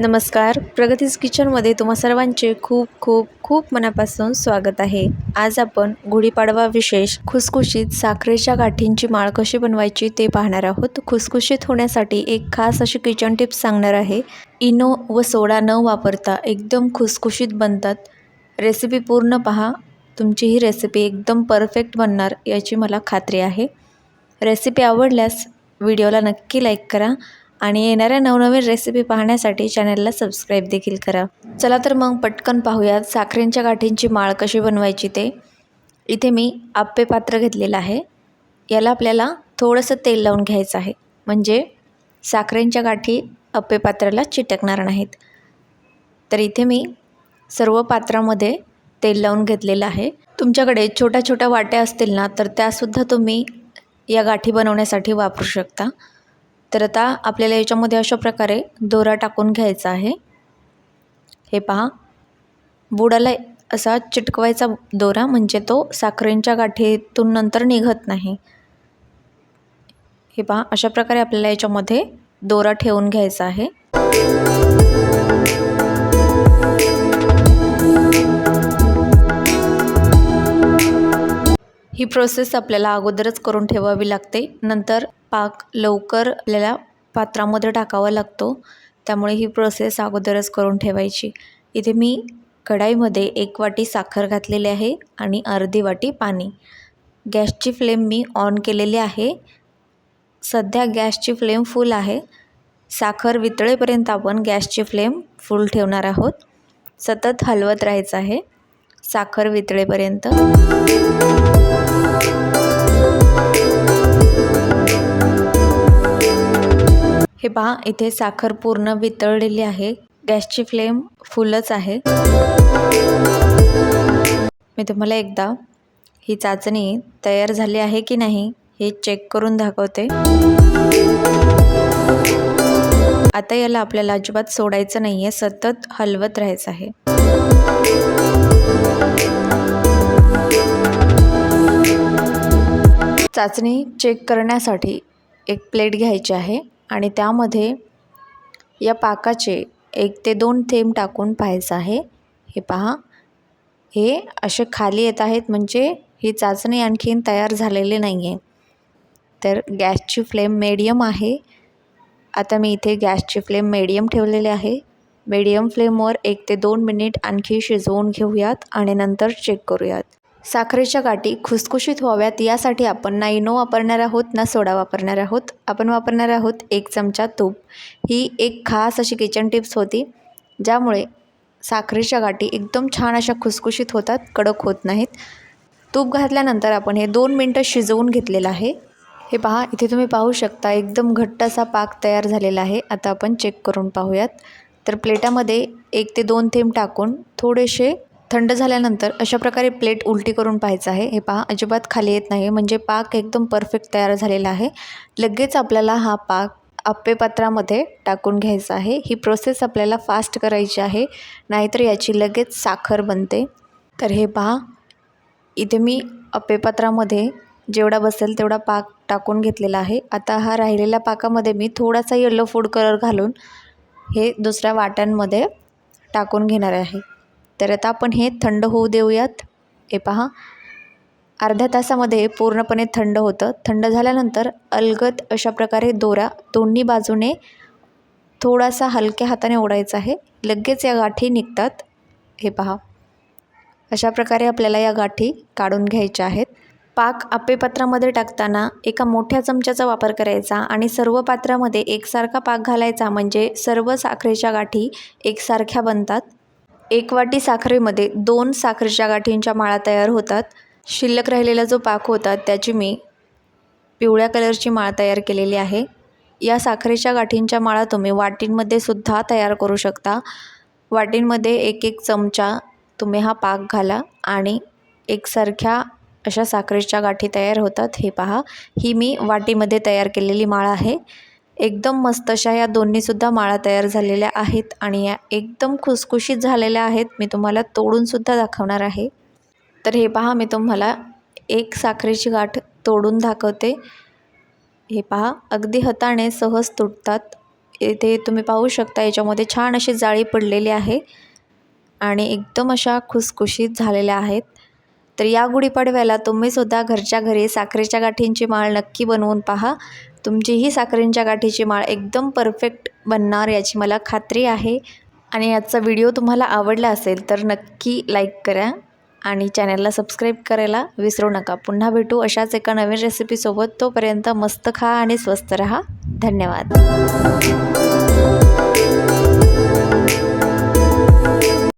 नमस्कार. प्रगतीज किचनमध्ये तुम्हा सर्वांचे खूप खूप खूप मनापासून स्वागत आहे. आज आपण गुढीपाडवा विशेष खुसखुशीत साखरेच्या गाठींची माळ कशी बनवायची ते पाहणार आहोत. खुसखुशीत होण्यासाठी एक खास अशी किचन टिप्स सांगणार आहे. इनो व सोडा न वापरता एकदम खुसखुशीत बनतात. रेसिपी पूर्ण पहा. तुमची ही रेसिपी एकदम परफेक्ट बनणार याची मला खात्री आहे. रेसिपी आवडल्यास व्हिडिओला नक्की लाईक करा. आणि येणाऱ्या नवनवीन रेसिपी पाहण्यासाठी चॅनलला सबस्क्राईब देखील करा. चला तर मग पटकन पाहूयात साखरेंच्या गाठींची माळ कशी बनवायची ते. इथे मी आप्पे पात्र घेतलेलं आहे. याला आपल्याला थोडंसं तेल लावून घ्यायचं आहे. म्हणजे साखरेंच्या गाठी आप्पे पात्राला चिटकणार नाहीत. तर इथे मी सर्व पात्रामध्ये तेल लावून घेतलेलं आहे. तुमच्याकडे छोट्या छोट्या वाट्या असतील ना तर त्यासुद्धा तुम्ही या गाठी बनवण्यासाठी वापरू शकता. तर आता आपल्याला याच्यामध्ये अशा प्रकारे दोरा टाकून घ्यायचा आहे. हे पहा. बुडाला असा चिटकवायचा दोरा म्हणजे तो साखरेंच्या गाठीतून नंतर निघत नाही. हे पहा. अशा प्रकारे आपल्याला याच्यामध्ये दोरा ठेवून घ्यायचा आहे. ही प्रोसेस आपल्याला अगोदरच करून ठेवावी लागते. नंतर पाक लवकर आपल्याला पात्रामध्ये टाकावा लागतो. त्यामुळे ही प्रोसेस अगोदरच करून ठेवायची. इथे मी कढाईमध्ये एक वाटी साखर घातलेली आहे आणि अर्धी वाटी पाणी. गॅसची फ्लेम मी ऑन केलेली आहे. सध्या गॅसची फ्लेम फुल आहे. साखर वितळेपर्यंत आपण गॅसची फ्लेम फुल ठेवणार आहोत. सतत हलवत राहायचं आहे. साखर वितळेपर्यंत. हे पहा इथे साखर पूर्ण वितळलेली आहे. गॅसची फ्लेम फुलच आहे. मी तुम्हाला एकदा ही चाचणी तयार झाली आहे की नाही हे चेक करून दाखवते. आता याला आपल्याला अजिबात सोडायचं नाही आहे सतत हलवत राहायचं आहे. चाचणी चेक करण्यासाठी एक प्लेट घ्यायची आहे. आणि त्यामध्ये या पाकाचे एक ते दोन थेंब टाकून पाहायचं आहे. हे पहा. हे असे खाली येत आहेत म्हणजे ही चाचणी आणखीन तयार झालेली नाही आहे तर गॅसची फ्लेम मेडियम आहे. आता मी इथे गॅसची फ्लेम मेडियम ठेवलेली आहे. मीडियम फ्लेमवर एक ते दोन मिनिट आणखी शिजवून घेऊयात आणि नंतर चेक करूयात. साखरेच्या गाठी खुसखुशीत व्हाव्यात यासाठी आपण ना इनो वापरणार आहोत ना सोडा वापरणार आहोत. आपण वापरणार आहोत एक चमचा तूप. ही एक खास अशी किचन टिप्स होती ज्यामुळे साखरेच्या गाठी एकदम छान अशा खुसखुशीत होतात कडक होत नाहीत. तूप घातल्यानंतर आपण हे दोन मिनटं शिजवून घेतलेलं आहे. हे पहा इथे तुम्ही पाहू शकता एकदम घट्ट असा पाक तयार झालेला आहे. आता आपण चेक करून पाहूयात. तर प्लेटामध्ये एक ते दोन थेंब टाकून थोडेसे थंड झाल्यानंतर अशा प्रकारे प्लेट उलटी करून पाहायचं आहे. हे पहा अजिबात खाली येत नाही. म्हणजे पाक एकदम परफेक्ट तयार झालेला आहे. लगेच आपल्याला हा पाक आप्पेपात्रामध्ये टाकून घ्यायचा आहे. ही प्रोसेस आपल्याला फास्ट करायची आहे. नाहीतर याची लगेच साखर बनते. तर हे पहा इथे मी आप्पेपात्रामध्ये जेवढा बसेल तेवढा पाक टाकून घेतलेला आहे. आता हा राहिलेल्या पाकामध्ये मी थोडासा येलो फूड कलर घालून हे दुसऱ्या वाट्यांमध्ये टाकून घेणार आहे. तर आता आपण हे थंड होऊ देऊयात. हे पहा. अर्ध्या तासामध्ये पूर्णपणे थंड होतं. थंड झाल्यानंतर अलगद अशा प्रकारे दोरा दोन्ही बाजूने थोडासा हलक्या हाताने ओढायचा आहे. लगेच या गाठी निघतात. हे पहा. अशा प्रकारे आपल्याला या गाठी काढून घ्यायच्या आहेत. पाक आप्पे पात्रामध्ये टाकताना एका मोठ्या चमच्याचा वापर करायचा आणि सर्व पात्रामध्ये एकसारखा पाक घालायचा म्हणजे सर्व साखरेच्या गाठी एकसारख्या बनतात. एक वाटी साखरेमध्ये दोन साखरेच्या गाठींच्या माळा तयार होतात. शिल्लक राहिलेला जो पाक होता त्याची मी पिवळ्या कलरची माळ तयार केलेली आहे. या साखरेच्या गाठींच्या माळा तुम्ही वाटींमध्ये सुद्धा तयार करू शकता. वाटींमध्ये एक एक चमचा तुम्ही हा पाक घाला आणि एकसारख्या अशा साखरेच्या गाठी तयार होतात. हे पहा ही मी वाटीमध्ये तयार केलेली माळ आहे. एकदम मस्त अशा या दोन्हीसुद्धा माळा तयार झालेल्या आहेत आणि या एकदम खुसखुशीत झालेल्या आहेत. मी तुम्हाला तोडूनसुद्धा दाखवणार आहे. तर हे पहा मी तुम्हाला एक साखरेची गाठ तोडून दाखवते. हे पहा अगदी हाताने सहज तुटतात. इथे तुम्ही पाहू शकता याच्यामध्ये छान अशी जाळी पडलेली आहे आणि एकदम अशा खुसखुशीत झालेल्या आहेत. तर या गुढीपाडव्याला तुम्हीसुद्धा घरच्या घरी साखरेच्या गाठींची माळ नक्की बनवून पहा. तुमचीही साखरेंच्या गाठीची माळ एकदम परफेक्ट बनणार याची मला खात्री आहे. आणि याचा व्हिडिओ तुम्हाला आवडला असेल तर नक्की लाईक करा आणि चॅनलला सबस्क्राईब करायला विसरू नका. पुन्हा भेटू अशाच एका नवीन रेसिपीसोबत तोपर्यंत मस्त खा आणि स्वस्त रहा. धन्यवाद.